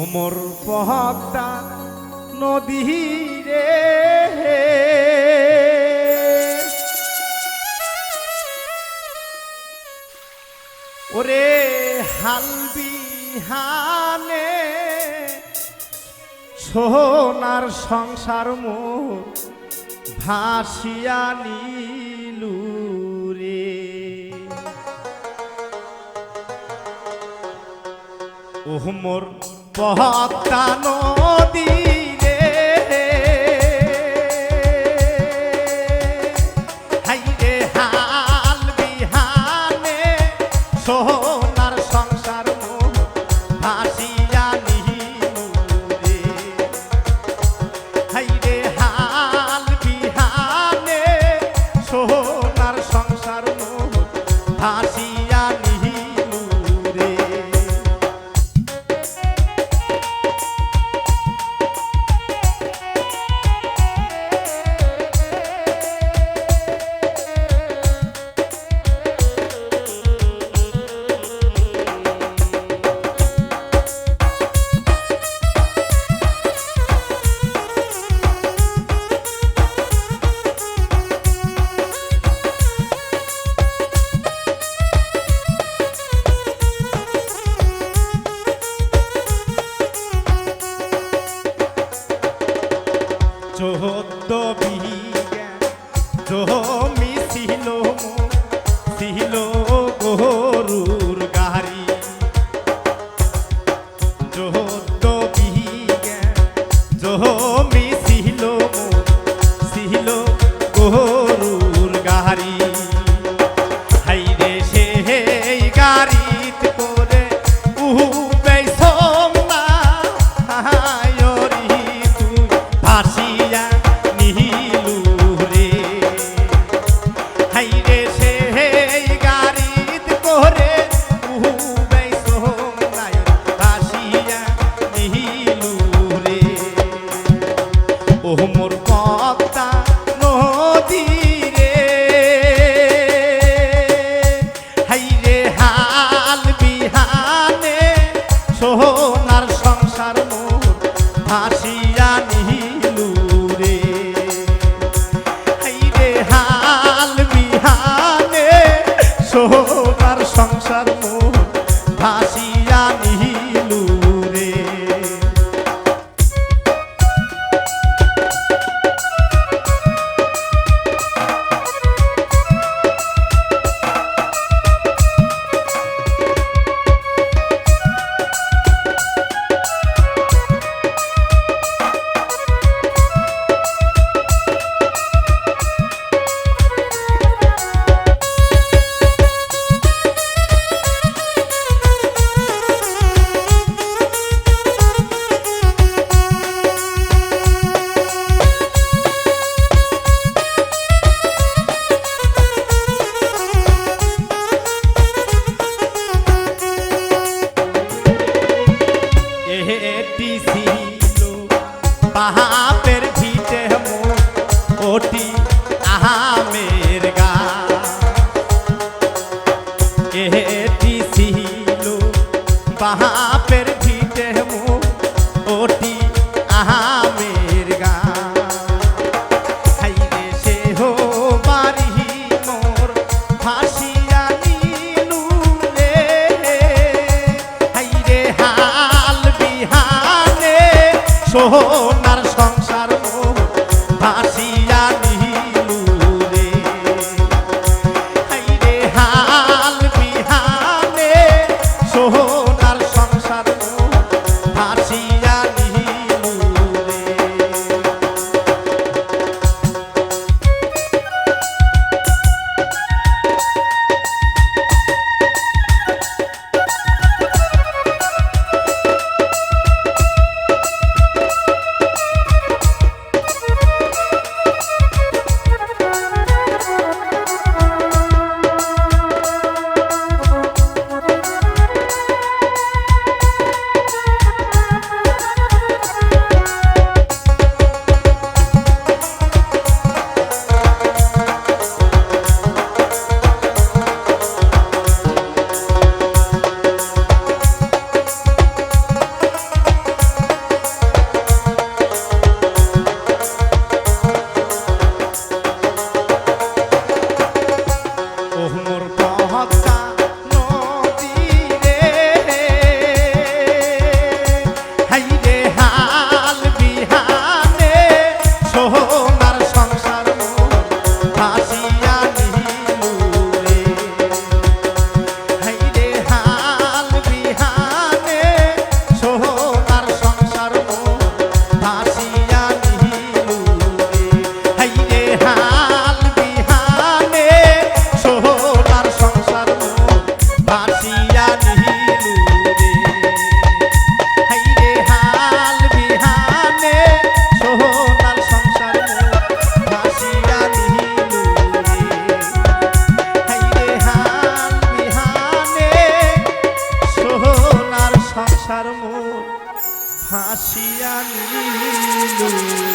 ওমর পহতা নদী রে ওরে হালবি হানে সোনার সংসার মোর ভাসিয়া নীলু রে। ওহ মোর পহতা নদী রে। হাই রে হাল বিহানে সোনার ছিল গরুর গাড়ি। চোদ্দ বিঘা জমি সিহিল মোর, ছিল সংসার ওটি আহামের গা। এটি ছিল পাহাপের ভিটে মোর ওটি আহামের গা। হাইরে সে হো বাড়ি মোর ফাঁসিয়া নিলু রে হাইরে হাল বিহানে সোনার ভাসিয়া নিলু